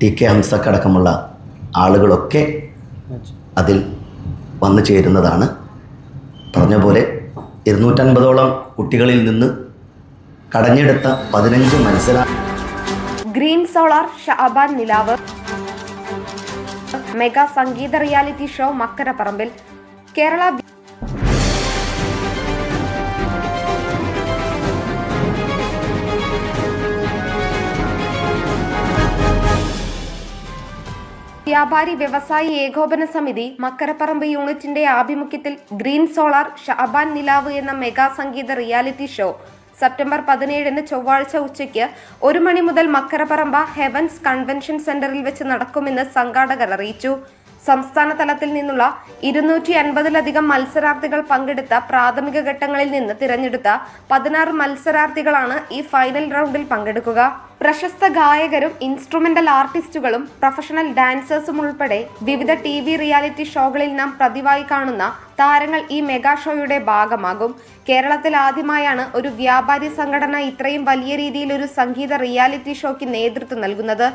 T K ഹംസക്കടക്കമുള്ള ആളുകളൊക്കെ അതിൽ വന്നു ചേരുന്നതാണ്. പറഞ്ഞ പോലെ ഇരുന്നൂറ്റൻപതോളം കുട്ടികളിൽ നിന്ന് കടഞ്ഞെടുത്ത പതിനഞ്ച് മത്സര green solar Shaban Nilavu mega സംഗീത റിയാലിറ്റി ഷോ മക്കരപ്പറമ്പിൽ കേരള വ്യാപാരി വ്യവസായി ഏകോപന സമിതി മക്കരപ്പറമ്പ് യൂണിറ്റിന്റെ ആഭിമുഖ്യത്തിൽ ഗ്രീൻ സോളാർ ഷാബാൻ നിലാവ് എന്ന മെഗാ സംഗീത റിയാലിറ്റി ഷോ സെപ്റ്റംബർ പതിനേഴിന് ചൊവ്വാഴ്ച ഉച്ചയ്ക്ക് ഒരു മണി മുതൽ മക്കരപ്പറമ്പ ഹെവൻസ് കൺവെൻഷൻ സെന്ററിൽ വെച്ച് നടക്കുമെന്ന് സംഘാടകർ അറിയിച്ചു. സംസ്ഥാന തലത്തിൽ നിന്നുള്ള ഇരുന്നൂറ്റി അൻപതിലധികം മത്സരാർത്ഥികൾ പങ്കെടുത്ത പ്രാഥമിക ഘട്ടങ്ങളിൽ നിന്ന് തിരഞ്ഞെടുത്ത പതിനാറ് മത്സരാർത്ഥികളാണ് ഈ ഫൈനൽ റൗണ്ടിൽ പങ്കെടുക്കുക. പ്രശസ്ത ഗായകരും ഇൻസ്ട്രുമെന്റൽ ആർട്ടിസ്റ്റുകളും പ്രൊഫഷണൽ ഡാൻസേഴ്സും ഉൾപ്പെടെ വിവിധ ടി വി റിയാലിറ്റി ഷോകളിൽ നാം പ്രതിവായി കാണുന്ന താരങ്ങൾ ഈ മെഗാ ഷോയുടെ ഭാഗമാകും. കേരളത്തിൽ ആദ്യമായാണ് ഒരു വ്യാപാരി സംഘടന ഇത്രയും വലിയ രീതിയിൽ ഒരു സംഗീത റിയാലിറ്റി ഷോയ്ക്ക് നേതൃത്വം നൽകുന്നത്.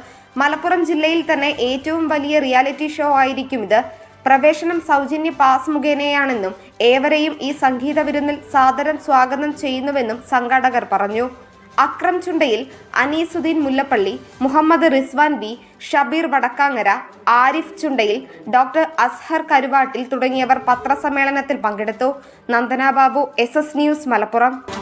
മലപ്പുറം ജില്ലയിൽ തന്നെ ഏറ്റവും വലിയ റിയാലിറ്റി ഷോ ആയിരിക്കും ഇത്. പ്രവേശനം സൗജന്യ പാസ് മുഖേനയാണെന്നും ഏവരെയും ഈ സംഗീത വിരുന്നിൽ സാദരം സ്വാഗതം ചെയ്യുന്നുവെന്നും സംഘാടകർ പറഞ്ഞു. അക്രം ചുണ്ടയിൽ അനീസുദ്ദീൻ മുല്ലപ്പള്ളി മുഹമ്മദ് റിസ്വാൻ ബി ഷബീർ വടക്കാങ്ങര ആരിഫ് ചുണ്ടയിൽ ഡോക്ടർ അസ്ഹർ കരുവാട്ടിൽ തുടങ്ങിയവർ പത്രസമ്മേളനത്തിൽ പങ്കെടുത്തു. Nandana Babu S news Malappuram.